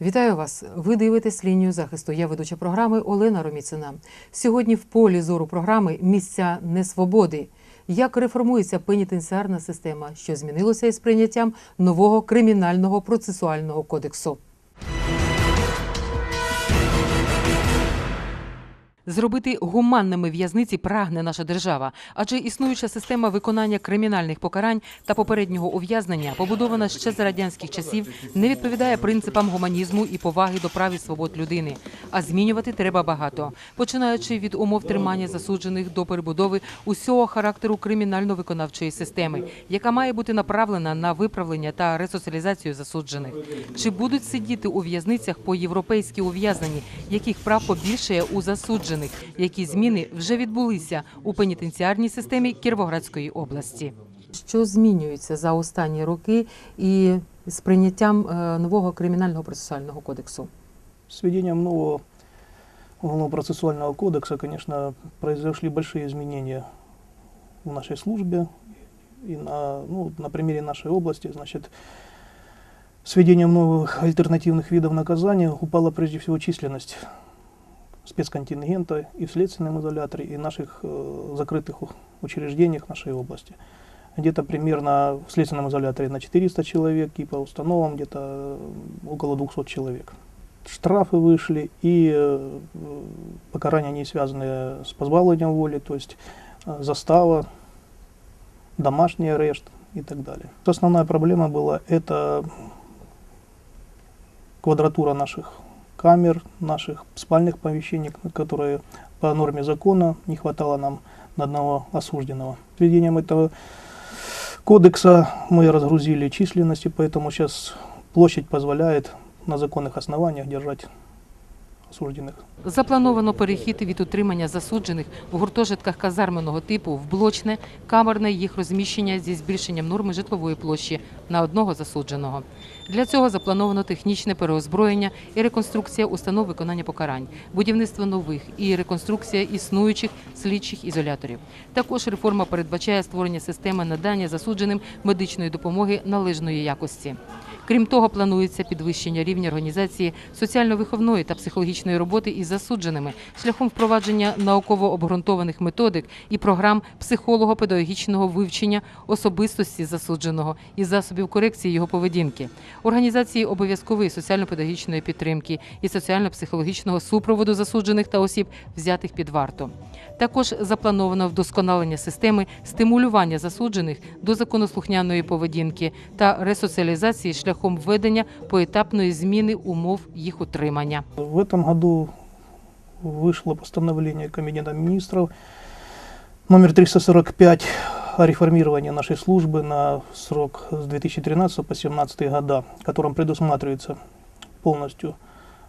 Вітаю вас! Ви дивитесь лінію захисту. Я ведуча програми Олена Роміцина. Сьогодні в полі зору програми Місця несвободи. Як реформується пенітенціарна система, що змінилося із прийняттям нового кримінального процесуального кодексу. Зробити гуманними в'язниці прагне наша держава, адже існуюча система виконання кримінальних покарань та попереднього ув'язнення, побудована ще за радянських часів, не відповідає принципам гуманізму і поваги до прав і свобод людини. А змінювати треба багато, починаючи від умов тримання засуджених до перебудови усього характеру кримінально-виконавчої системи, яка має бути направлена на виправлення та ресоціалізацію засуджених. Чи будуть сидіти у в'язницях по європейськи ув'язнені, яких прав побільшає у засуджених, які зміни вже відбулися у пенітенціарній системі Кіровоградської області? Що змінюється за останні роки і з прийняттям е, нового кримінального процесуального кодексу? С введением нового уголовно-процессуального кодекса, конечно, произошли большие изменения в нашей службе. И на, ну, на примере нашей области, значит, с введением новых альтернативных видов наказания упала прежде всего численность спецконтингента и в следственном изоляторе, и наших э, закрытых учреждениях нашей области. Где-то примерно в следственном изоляторе на 400 человек, и по установам где-то э, около 200 человек штрафы вышли и э, покарания не связанные с позбавлением воли, то есть э, застава, домашний арест и так далее. Основная проблема была это квадратура наших камер, наших спальных помещений, которые по норме закона не хватало нам на одного осужденного. С введением этого кодекса мы разгрузили численности, поэтому сейчас площадь позволяет на законных основаниях держать осужденных. Заплановано перехід від утримання засуджених в гуртожитках казарменого типу в блочне, камерне їх розміщення зі збільшенням норми житлової площі на одного засудженого. Для цього заплановано технічне переозброєння і реконструкція установ виконання покарань, будівництво нових і реконструкція існуючих слідчих ізоляторів. Також реформа передбачає створення системи надання засудженим медичної допомоги належної якості. Крім того, планується підвищення рівня організації соціально-виховної та психологічної роботи із засудженими шляхом впровадження науково обґрунтованих методик і програм психолого-педагогічного вивчення особистості засудженого і засобів корекції його поведінки, організації обов'язкової соціально-педагогічної підтримки і соціально-психологічного супроводу засуджених та осіб, взятих під варту. Також заплановано вдосконалення системи стимулювання засуджених до законослухняної поведінки та ресоціалізації шляхом введення поетапної зміни умов їх утримання. В этом году вышло постановление Кабинета министров номер 345 о реформировании нашей службы на срок с 2013 по 2017 года, в котором предусматривается полностью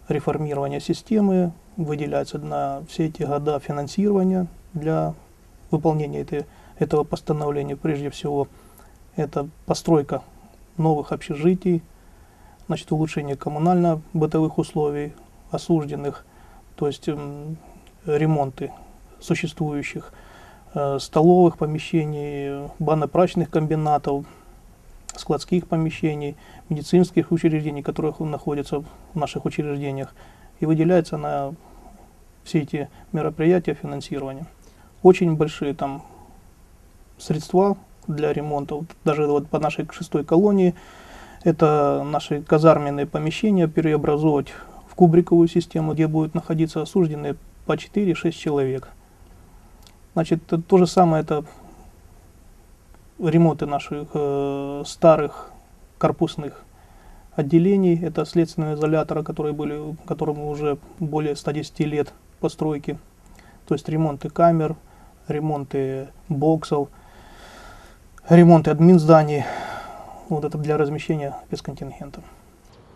реформирование системы, выделяется на все эти года финансирование для выполнения этой, этого постановления. Прежде всего, это постройка новых общежитий, значит, улучшение коммунально-бытовых условий осужденных, то есть м, ремонты существующих э, столовых помещений, банно-прачечных комбинатов, складских помещений, медицинских учреждений, которые находятся в наших учреждениях, и выделяется на все эти мероприятия финансирование. Очень большие там средства для ремонта. Даже вот по нашей шестой колонии это наши казарменные помещения переобразовывать в кубриковую систему, где будут находиться осужденные по 4-6 человек. Значит, то же самое это ремонты наших э, старых корпусных отделений. Это следственные изоляторы, которые были, которому уже более 110 лет постройки. То есть ремонты камер, ремонты боксов, ремонты админзданий. Вот это для размещения спецконтингента.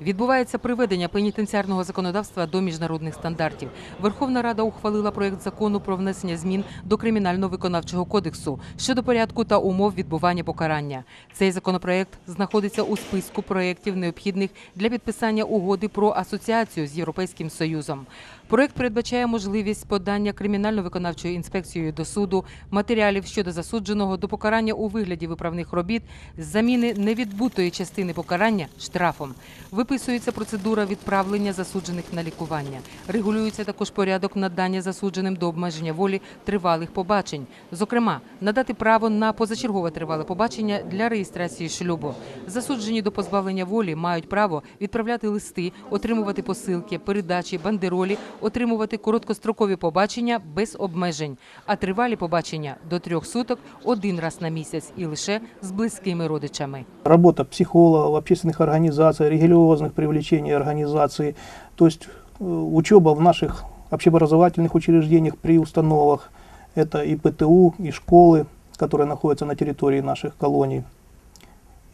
Відбувається приведення пенітенціарного законодавства до міжнародних стандартів. Верховна Рада ухвалила проєкт закону про внесення змін до кримінально-виконавчого кодексу щодо порядку та умов відбування покарання. Цей законопроект знаходиться у списку проєктів, необхідних для підписання угоди про асоціацію з Європейським Союзом. Проект передбачає можливість подання кримінально-виконавчою інспекцією до суду матеріалів щодо засудженого до покарання у вигляді виправних робіт з заміни невідбутої частини покарання штрафом. Виписується процедура відправлення засуджених на лікування. Регулюється також порядок надання засудженим до обмеження волі тривалих побачень. Зокрема, надати право на позачергове тривале побачення для реєстрації шлюбу. Засуджені до позбавлення волі мають право відправляти листи, отримувати посилки, передачі, бандеролі, отримувати короткострокові побачення без обмежень, а тривалі побачення до трьох суток один раз на місяць і лише з близькими родичами. Работа психологов, общественных организаций, религиозных привлечений организаций, то есть э, учеба в наших общеобразовательных учреждениях при установах, это и ПТУ, и школы, которые находятся на территории наших колоний,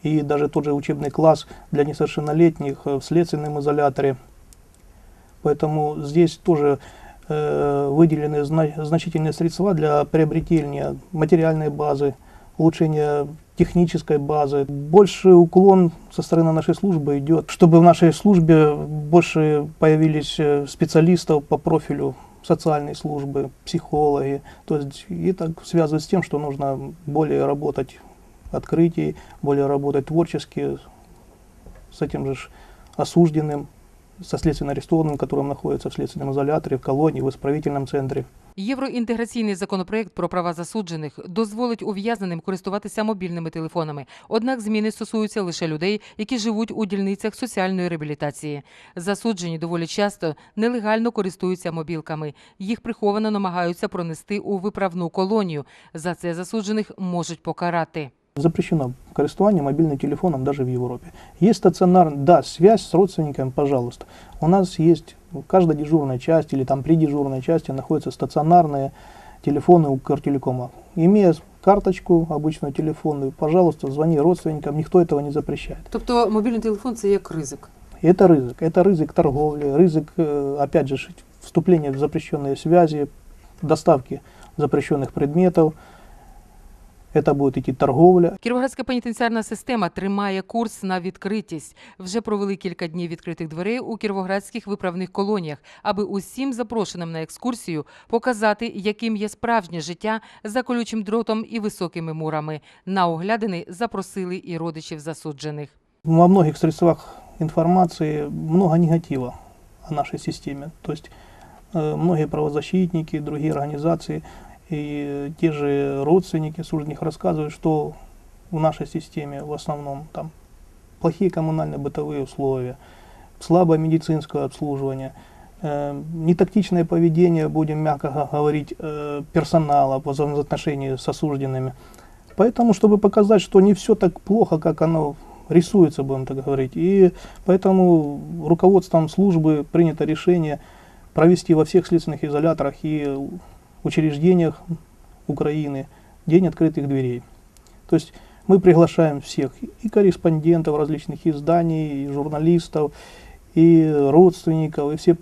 и даже тот же учебный класс для несовершеннолетних э, в следственном изоляторе. Поэтому здесь тоже э, выделены зна- значительные средства для приобретения материальной базы, улучшения технической базы. Больше уклон со стороны нашей службы идет, чтобы в нашей службе больше появились э, специалистов по профилю социальной службы, психологи. То есть и так связывает с тем, что нужно более работать открытий, более работать творчески с этим же осужденным, со следственно арестованным, которым находится в следственном изоляторе, в колонии, в исправительном центре. Євроінтеграційний законопроект про права засуджених дозволить ув'язненим користуватися мобільними телефонами. Однак зміни стосуються лише людей, які живуть у дільницях соціальної реабілітації. Засуджені доволі часто нелегально користуються мобілками. Їх приховано намагаються пронести у виправну колонію. За це засуджених можуть покарати. Запрещено користування мобильным телефоном даже в Европе. Есть стационар, да, связь с родственниками, пожалуйста. У нас есть в каждой дежурной части или там при дежурной части находятся стационарные телефоны у Укртелекома. Имея карточку обычную телефонную, пожалуйста, звони родственникам, никто этого не запрещает. Тобто мобільний телефон це як ризик. И это рызык. Это рызык торговли, рызык, э, опять же, ш- вступления в запрещенные связи, доставки запрещенных предметов. Это будет идти торговля. Кіровоградська пенітенціарна система тримає курс на відкритість. Вже провели кілька днів відкритих дверей у кіровоградських виправних колоніях, аби усім запрошеним на екскурсію показати, яким є справжнє життя за колючим дротом і високими мурами. На оглядини запросили і родичів засуджених. Во многих средствах информации много негатива о нашей системе. То есть э, многие правозащитники, другие организации и те же родственники судебных рассказывают, что в нашей системе в основном там плохие коммунально-бытовые условия, слабое медицинское обслуживание, э, нетактичное поведение, будем мягко го- говорить, э, персонала по взаимоотношению с осужденными. Поэтому, чтобы показать, что не все так плохо, как оно рисуется, будем так говорить. И поэтому руководством службы принято решение провести во всех следственных изоляторах и учреждениях Украины День открытых дверей. То есть мы приглашаем всех, и корреспондентов различных изданий, и журналистов, и родственников, и все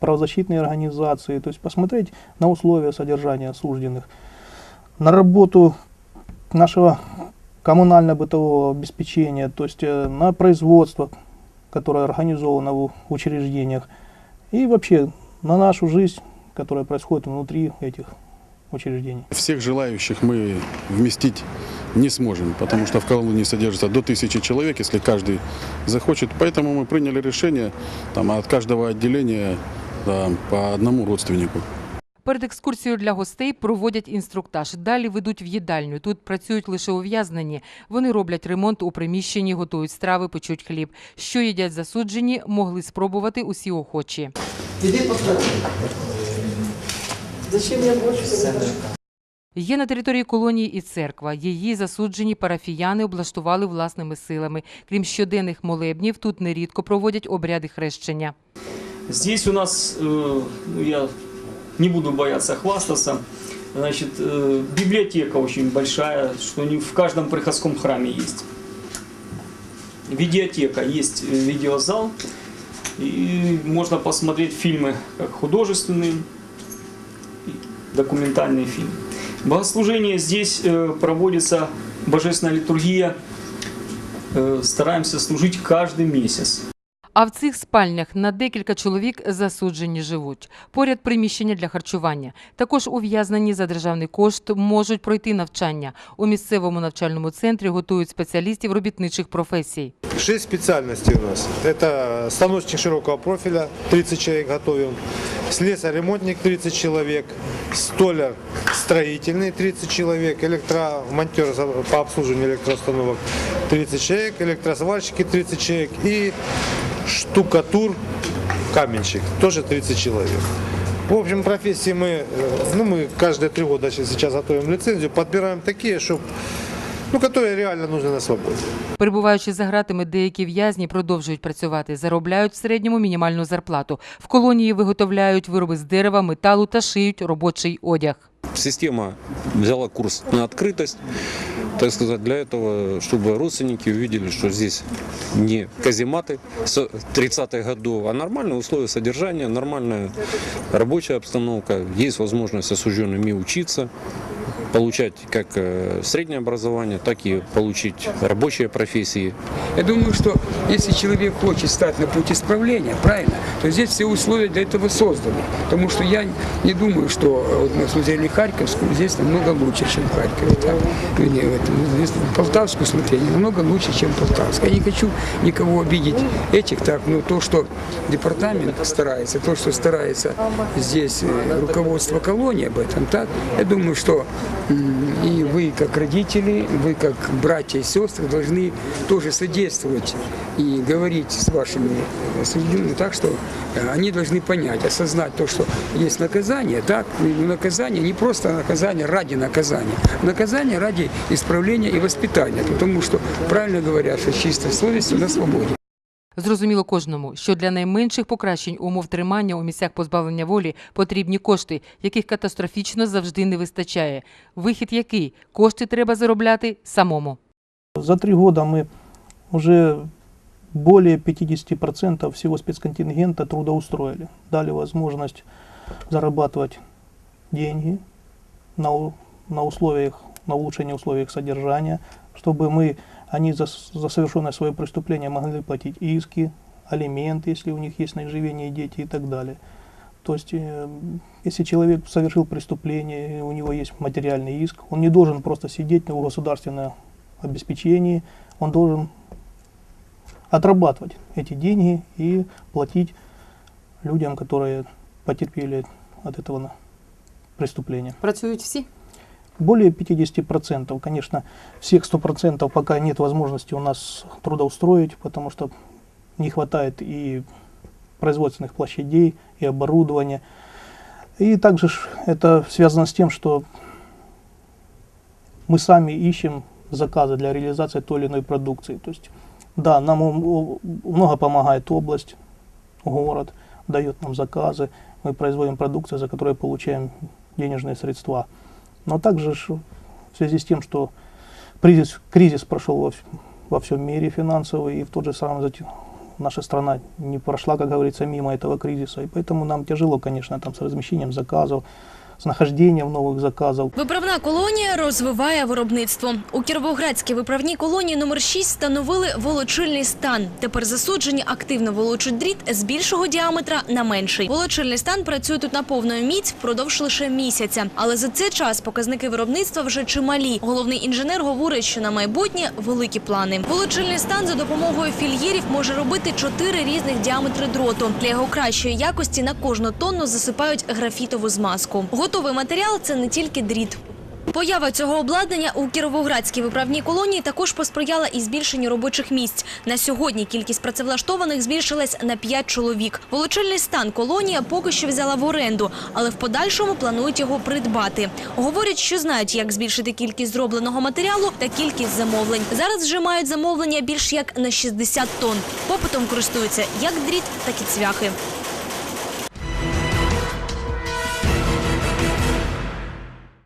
правозащитные организации, то есть посмотреть на условия содержания осужденных, на работу нашего коммунально-бытового обеспечения, то есть э, на производство, которое организовано в учреждениях, и вообще на нашу жизнь, которая происходит внутри этих учреждений. Всех желающих мы вместить не сможем, потому что в колонии содержится до тысячи человек, если каждый захочет. Поэтому мы приняли решение там, от каждого отделения да, по одному родственнику. Перед екскурсією для гостей проводять інструктаж. Далі ведуть в їдальню. Тут працюють лише ув'язнені. Вони роблять ремонт у приміщенні, готують страви, печуть хліб. Що їдять засуджені, могли спробувати усі охочі. Іди попробуй. Зачем я больше Є на території колонії і церква. Її засуджені парафіяни облаштували власними силами. Крім щоденних молебнів, тут нерідко проводять обряди хрещення. Здесь у нас, э, ну, я не буду бояться хвастаться, значит, э, библиотека очень большая, что не в каждом приходском храме есть. Видеотека, есть э, видеозал, и можно посмотреть фильмы как художественные, и документальные фильмы. Богослужение здесь э, проводится, божественная литургия, э, стараемся служить каждый месяц. А в цих спальнях на декілька чоловік засуджені живуть. Поряд приміщення для харчування. Також ув'язнені за державний кошт можуть пройти навчання. У місцевому навчальному центрі готують спеціалістів робітничих професій. Шесть специальностей у нас. Это станочник широкого профиля, 30 человек готовим. Слесарь-ремонтник 30 человек. Столяр строительный 30 человек. Электромонтер за- по обслуживанию электроустановок 30 человек. Электросварщики 30 человек. И штукатур, каменщик тоже 30 человек. В общем, профессии мы, э, ну, мы каждые три года щас- сейчас готовим лицензию, подбираем такие, чтобы, ну, которые реально нужны на свободе. Перебуваючи за гратами, деякі в'язні продовжують працювати, заробляють в середньому мінімальну зарплату. В колонії виготовляють вироби з дерева, металу та шиють робочий одяг. Система взяла курс на открытость, так сказать, для этого, чтобы родственники увидели, что здесь не казематы с 30-х годов, а нормальные условия содержания, нормальная рабочая обстановка, есть возможность осужденными учиться, Получать как э, среднее образование, так и получить рабочие профессии. Я думаю, что если человек хочет стать на путь исправления, правильно, то здесь все условия для этого созданы. Потому что я не думаю, что э, вот мы смотрели Харьковскую, здесь намного лучше, чем в Харькове. Так? Вернее, здесь Полтавскую смотрели, намного лучше, чем Полтавская. Я не хочу никого обидеть этих, так, но то, что департамент старается, то, что старается здесь э, руководство колонии об этом, так, я думаю, что и вы, как родители, вы, как братья и сестры, должны тоже содействовать и говорить с вашими осужденными так, что э, они должны понять, осознать то, что есть наказание, так, и наказание не просто наказание ради наказания, а наказание ради исправления и воспитания, потому что правильно говорят, что чистой совестью на свободе. Зрозуміло кожному, що для найменших покращень умов тримання у місцях позбавлення волі потрібні кошти, яких катастрофічно завжди не вистачає. Вихід який? Кошти треба заробляти самому. За три года мы уже более 50% всего спецконтингента трудоустроили. Дали возможность зарабатывать деньги на, у- на условиях, на улучшение условий их содержания, чтобы мы, они за, за совершенное свое преступление могли платить иски, алименты, если у них есть на изживение дети и так далее. То есть, э, если человек совершил преступление, у него есть материальный иск, он не должен просто сидеть на государственном обеспечении, он должен отрабатывать эти деньги и платить людям, которые потерпели от этого преступления. Працюють всі. Более 50%, конечно, всех 100% пока нет возможности у нас трудоустроить, потому что не хватает и производственных площадей, и оборудования. И также это связано с тем, что мы сами ищем заказы для реализации той или иной продукции. То есть, да, нам много помогает область, город дает нам заказы, мы производим продукцию, за которую получаем денежные средства. Но также в связи с тем, что кризис, кризис прошел во, во всем мире финансовый, и в тот же самый наша страна не прошла, как говорится, мимо этого кризиса. И поэтому нам тяжело, конечно, там с размещением заказов, с нахождением новых заказов. Виправна колонія розвиває виробництво. У Кіровоградській виправній колонії номер 6 встановили волочильний стан. Тепер засуджені активно волочуть дріт з більшого діаметра на менший. Волочильний стан працює тут на повну міць впродовж лише місяця. Але за цей час показники виробництва вже чималі. Головний інженер говорить, що на майбутнє великі плани. Волочильний стан за допомогою фільєрів може робити чотири різних діаметри дроту. Для його кращої якості на кожну тонну засипають графітову змазку. Готовий матеріал це не тільки дріт. Поява цього обладнання у Кіровоградській виправній колонії також посприяла і збільшенню робочих місць. На сьогодні кількість працевлаштованих збільшилась на 5 чоловік. Волочильний стан колонія поки що взяла в оренду, але в подальшому планують його придбати. Говорять, що знають, як збільшити кількість зробленого матеріалу та кількість замовлень. Зараз вже мають замовлення більш як на 60 тонн. Попитом користуються як дріт, так і цвяхи.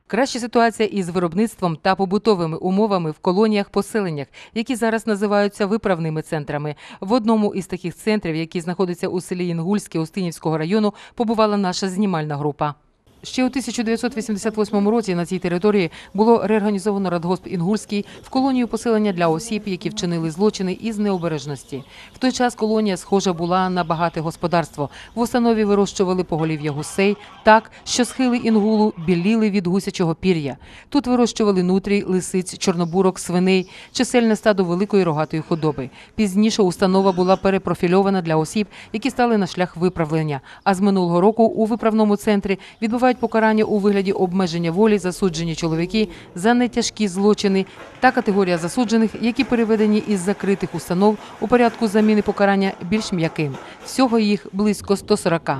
Краща ситуація із виробництвом та побутовими умовами в колоніях-поселеннях, які зараз називаються виправними центрами. В одному із таких центрів, який знаходиться у селі Інгульське Устинівського району, побувала наша знімальна група. Ще у 1988 році на цій території було реорганізовано радгосп Інгульський в колонію поселення для осіб, які вчинили злочини із необережності. В той час колонія схожа була на багате господарство. В установі вирощували поголів'я гусей так, що схили інгулу біліли від гусячого пір'я. Тут вирощували нутрій, лисиць, чорнобурок, свиней, чисельне стадо великої рогатої худоби. Пізніше установа була перепрофільована для осіб, які стали на шлях виправлення. А з минулого року у виправному центрі відбувають покарання у вигляді обмеження волі засуджені чоловіки за нетяжкі злочини та категорія засуджених, які переведені із закритих установ у порядку заміни покарання більш м'яким. Всього їх близько 140.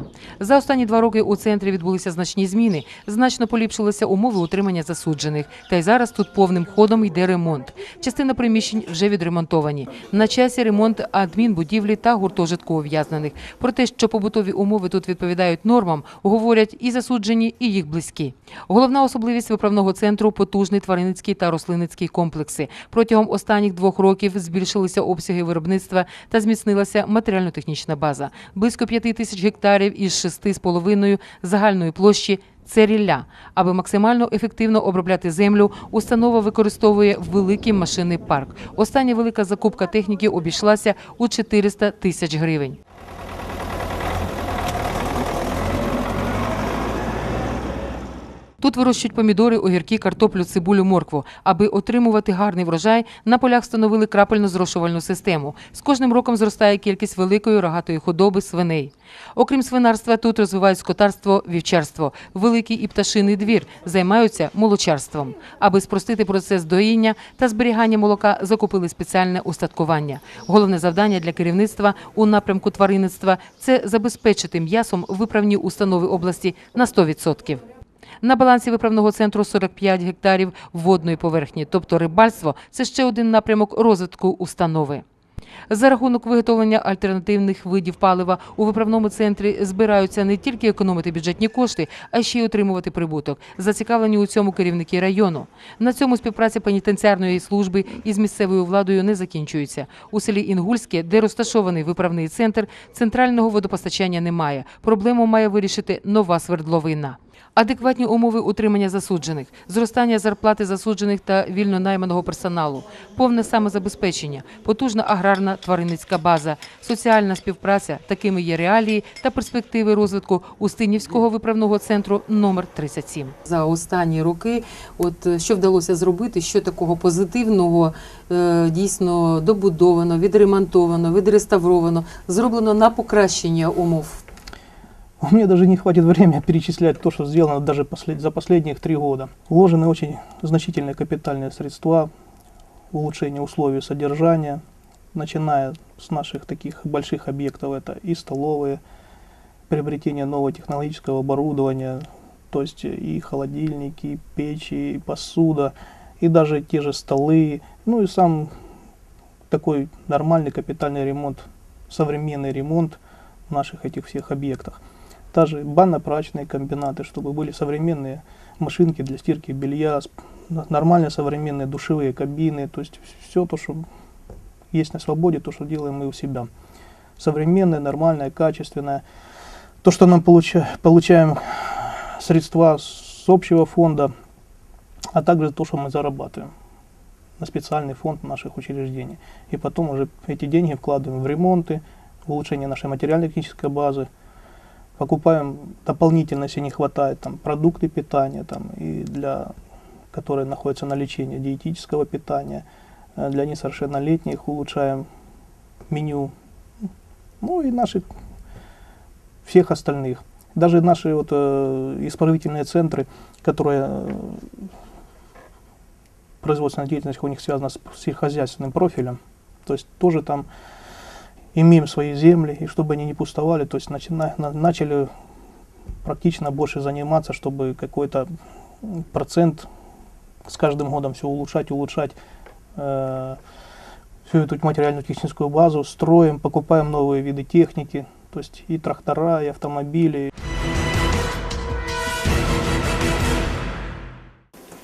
За останні два роки у центрі відбулися значні зміни. Значно поліпшилися умови утримання засуджених. Та й зараз тут повним ходом йде ремонт. Частина приміщень вже відремонтовані. На часі ремонт адмінбудівлі та гуртожитку ув'язнених. Про те, що побутові умови тут відповідають нормам, говорять і засуджені, і їх близькі. Головна особливість виправного центру потужний тваринницький та рослинницький комплекси. Протягом останніх двох років збільшилися обсяги виробництва та зміцнилася матеріально-технічна база. Близько п'яти тисяч гектарів із шести з половиною загальної площі. Це рілля. Аби максимально ефективно обробляти землю, установа використовує великий машинний парк. Остання велика закупка техніки обійшлася у 400 тисяч гривень. Тут вирощують помідори, огірки, картоплю, цибулю, моркву. Аби отримувати гарний врожай, на полях встановили крапельно зрошувальну систему. З кожним роком зростає кількість великої рогатої худоби свиней. Окрім свинарства, тут розвивають скотарство, вівчарство. Великий і пташиний двір займаються молочарством. Аби спростити процес доїння та зберігання молока, закупили спеціальне устаткування. Головне завдання для керівництва у напрямку тваринництва це забезпечити м'ясом виправні установи області на 100%. На балансі виправного центру 45 гектарів водної поверхні, тобто рибальство – це ще один напрямок розвитку установи. За рахунок виготовлення альтернативних видів палива у виправному центрі збираються не тільки економити бюджетні кошти, а ще й отримувати прибуток. Зацікавлені у цьому керівники району. На цьому співпраця пенітенціарної служби із місцевою владою не закінчується. У селі Інгульське, де розташований виправний центр, центрального водопостачання немає. Проблему має вирішити нова свердловина. Адекватні умови утримання засуджених, зростання зарплати засуджених та вільно найманого персоналу, повне самозабезпечення, потужна аграрна тваринницька база, соціальна співпраця – такими є реалії та перспективи розвитку Устинівського виправного центру номер 37. За останні роки, от е, що вдалося зробити, що такого позитивного е, дійсно добудовано, відремонтовано, відреставровано, зроблено на покращення умов. У меня даже не хватит времени перечислять то, что сделано даже послед- за последних три года. Вложены очень значительные капитальные средства улучшение условий содержания, начиная с наших таких больших объектов, это и столовые, приобретение нового технологического оборудования, то есть и холодильники, и печи, и посуда, и даже те же столы, ну и сам такой нормальный капитальный ремонт, современный ремонт в наших этих всех объектах. Даже банно-прачечные комбинаты, чтобы были современные машинки для стирки белья, сп- н- нормальные современные душевые кабины, то есть все то, что есть на свободе, то, что делаем мы у себя. Современное, нормальное, качественное. То, что нам получа- получаем средства с общего фонда, а также то, что мы зарабатываем на специальный фонд наших учреждений. И потом уже эти деньги вкладываем в ремонты, в улучшение нашей материально-технической базы, покупаем дополнительно, если не хватает, там, продукты питания, там, и для, которые находятся на лечении, диетического питания, Э, для несовершеннолетних улучшаем меню, ну и наши, всех остальных. Даже наши вот, э, исправительные центры, которые э, производственная деятельность у них связана с сельскохозяйственным профилем, то есть тоже там имеем свои земли, и чтобы они не пустовали, то есть начина- на- начали практично больше заниматься, чтобы какой-то процент с каждым годом все улучшать, улучшать э, всю эту материальную техническую базу, строим, покупаем новые виды техники, то есть и трактора, и автомобили,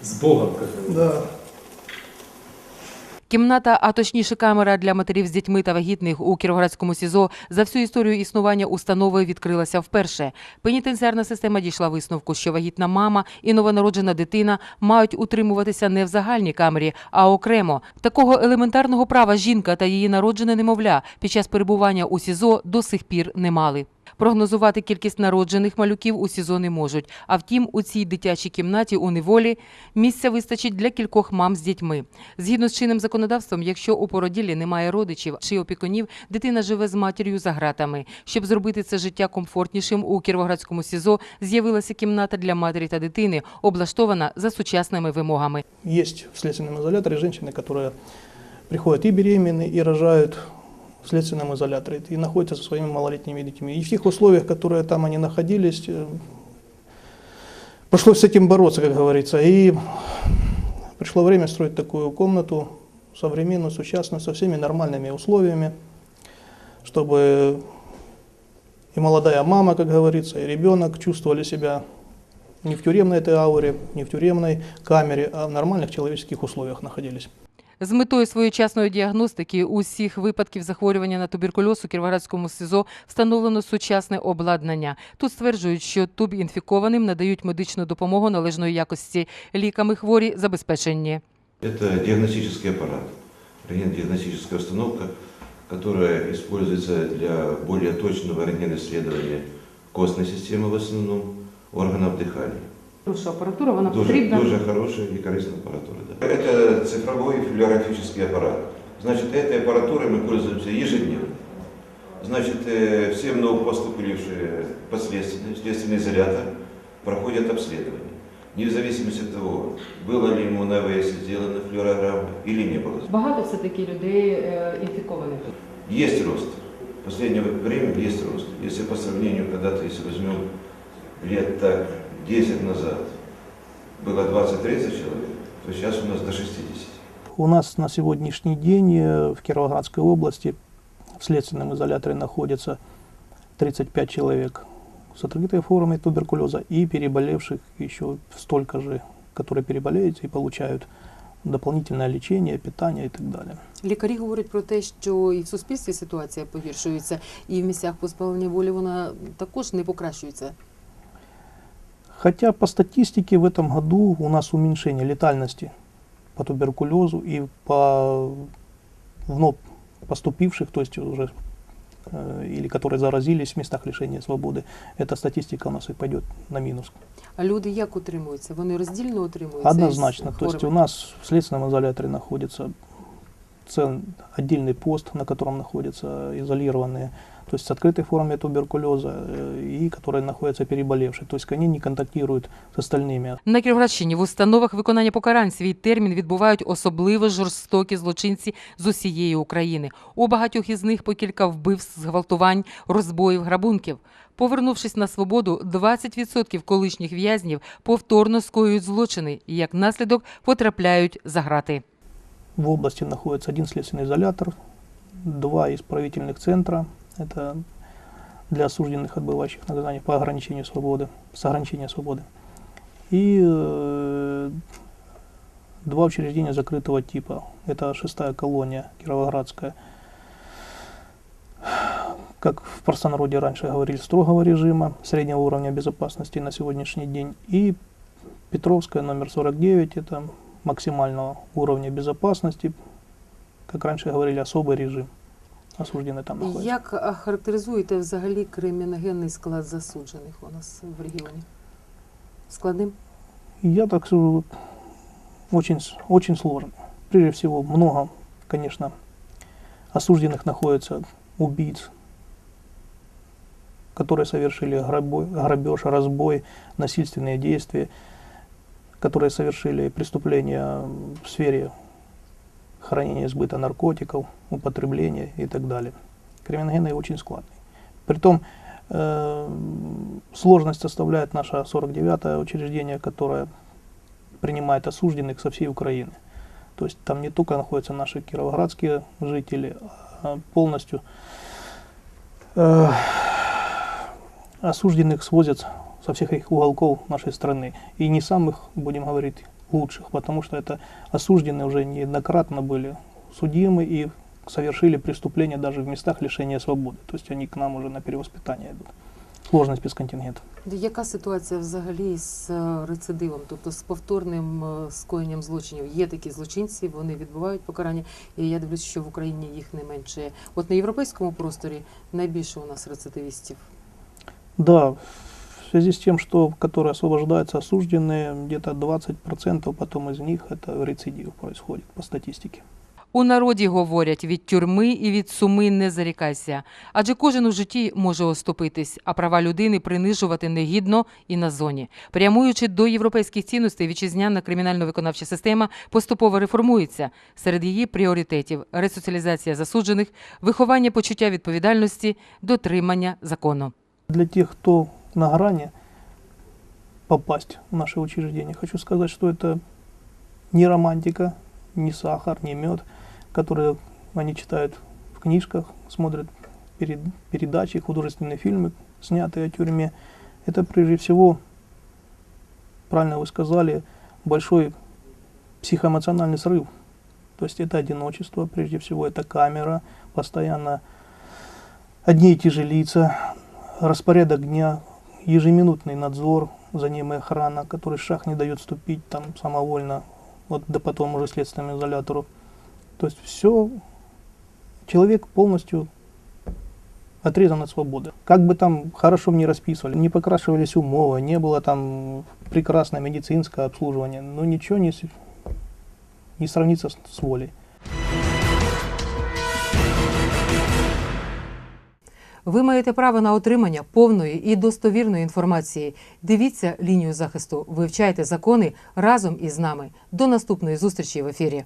С Богом, как говорится. Да. Кімната, а точніше камера для матерів з дітьми та вагітних у Кіровоградському СІЗО за всю історію існування установи відкрилася вперше. Пенітенціарна система дійшла висновку, що вагітна мама і новонароджена дитина мають утримуватися не в загальній камері, а окремо. Такого елементарного права жінка та її народжене немовля під час перебування у СІЗО до сих пір не мали. Прогнозувати кількість народжених малюків у СІЗО не можуть. А втім, у цій дитячій кімнаті у неволі місця вистачить для кількох мам з дітьми. Згідно з чинним законодавством, якщо у породілі немає родичів чи опікунів, дитина живе з матір'ю за гратами. Щоб зробити це життя комфортнішим, у Кіровоградському СІЗО з'явилася кімната для матері та дитини, облаштована за сучасними вимогами. Есть в следственном изоляторе женщины, которые приходят и беременные, и рожают В следственном изоляторе, и находятся со своими малолетними детьми. И в тех условиях, которые там они находились, э, пришлось с этим бороться, как говорится. И пришло время строить такую комнату, современную, сучасную, со всеми нормальными условиями, чтобы и молодая мама, как говорится, и ребенок чувствовали себя не в тюремной этой ауре, не в тюремной камере, а в нормальных человеческих условиях находились. З метою своєчасної діагностики усіх випадків захворювання на туберкульоз у Кіровоградському СИЗО встановлено сучасне обладнання. Тут стверджують, що туб-інфікованим надають медичну допомогу належної якості. Ліками хворі забезпечені. Это диагностический аппарат, рентгенодиагностическая установка, которая используется для более точного рентген-исследования костной системы в основном, органов дыхания. Хороша апаратура, вона Дуже, дуже хорошая и корыстная аппаратура. Да. Это цифровой флюорографический аппарат. Значит, этой аппаратурой мы пользуемся ежедневно. Значит, э, все новопоступившие подследственные, следственный изолятор проходят обследование. Не в зависимости от того, было ли ему на ВС сделана флюорограмма или не было. Багато все-таки людей е, інфікованих. Есть рост. В последнее время есть рост. Если по сравнению, когда-то, если возьмем лет так 10 назад, было 20-30 человек, то сейчас у нас до 60. У нас на сегодняшний день э, в Кировоградской области в следственном изоляторе находится 35 человек с открытой формой туберкулеза и переболевших еще столько же, которые переболеют и получают дополнительное лечение, питание и так далее. Лікарі говорять про те, що і в суспільстві ситуація погіршується, і в місцях позбавлення волі вона також не покращується. Хотя по статистике в этом году у нас уменьшение летальности по туберкулезу и по вновь поступивших, то есть уже э, или которые заразились в местах лишения свободы, эта статистика у нас и пойдет на минус. А люди як утримуються? Вони роздільно утримуються? Однозначно. То есть у нас в следственном изоляторе находится отдельный пост, на котором находятся изолированные, то есть с открытой формой туберкулеза э, и которые находятся переболевшие. То есть они не контактируют с остальными. На Кіровоградщині в установах виконання покарань свій термін відбувають особливо жорстокі злочинці з усієї України. У багатьох із них по кілька вбивств, зґвалтувань, розбоїв, грабунків. Повернувшись на свободу, 20% колишніх в'язнів повторно скоюють злочини і як наслідок потрапляють за грати. В области находится один следственный изолятор, два исправительных центра. Это для осужденных, отбывающих наказание по ограничению свободы, с ограничения свободы. И э, два учреждения закрытого типа. Это шестая колония Кировоградская. Как в простонародье раньше говорили, строгого режима, среднего уровня безопасности на сегодняшний день. И Петровская номер 49, это максимального уровня безопасности, как раньше говорили, особый режим. Осужденные там находятся. Як а, характеризуєте взагалі криміногенний склад засуджених у нас в регіоні? Складним? Я так скажу, очень, с- очень сложно. Прежде всего, много, конечно, осужденных находится убийц, которые совершили грабой, грабеж, разбой, насильственные действия, Которые совершили преступления в сфере хранения, сбыта наркотиков, употребления и так далее. Криминогенный очень складный. Притом э, сложность составляет наше 49-е учреждение, которое принимает осужденных со всей Украины. То есть там не только находятся наши кировоградские жители, а полностью э, осужденных свозят со всех их уголков нашей страны. И не самых, будем говорить, лучших, потому что это осужденные уже неоднократно были судимы и совершили преступления даже в местах лишения свободы. То есть они к нам уже на перевоспитание идут. Сложность спецконтингента. Яка ситуація взагалі з е, рецидивом, тобто з повторним е, скоєнням злочинів? Є такі злочинці, вони відбувають покарання, і я дивлюся, що в Україні їх не менше. От на європейському просторі найбільше у нас рецидивістів. Да, в связи с тем, что которые освобождаются осужденные, где-то 20% потом из них это рецидив происходит по статистике. У народі говорять від тюрми і від суми не зарікайся, адже кожен у житті може оступитись, а права людини принижувати негідно і на зоні. Прямуючи до європейських цінностей, вітчизняна кримінально-виконавча система поступово реформується. Серед її пріоритетів ресоціалізація засуджених, виховання почуття відповідальності, дотримання закону. Для тех, кто на грани попасть в наше учреждение, хочу сказать, что это не романтика, не сахар, не мед, которые они читают в книжках, смотрят перед, передачи, художественные фильмы, снятые о тюрьме. Это прежде всего, правильно вы сказали, большой психоэмоциональный срыв. То есть это одиночество, прежде всего, это камера, постоянно одни и те же лица, распорядок дня, ежеминутный надзор, за ним и охрана, который шаг не дает ступить там самовольно, вот да потом уже следственному изолятору. То есть все, человек полностью отрезан от свободы. Как бы там хорошо мне расписывали, не покрашивались умовы, не было там прекрасное медицинское обслуживание, но ничего не, не сравнится с, с волей. Ви маєте право на отримання повної і достовірної інформації. Дивіться лінію захисту, вивчайте закони разом із нами. До наступної зустрічі в ефірі.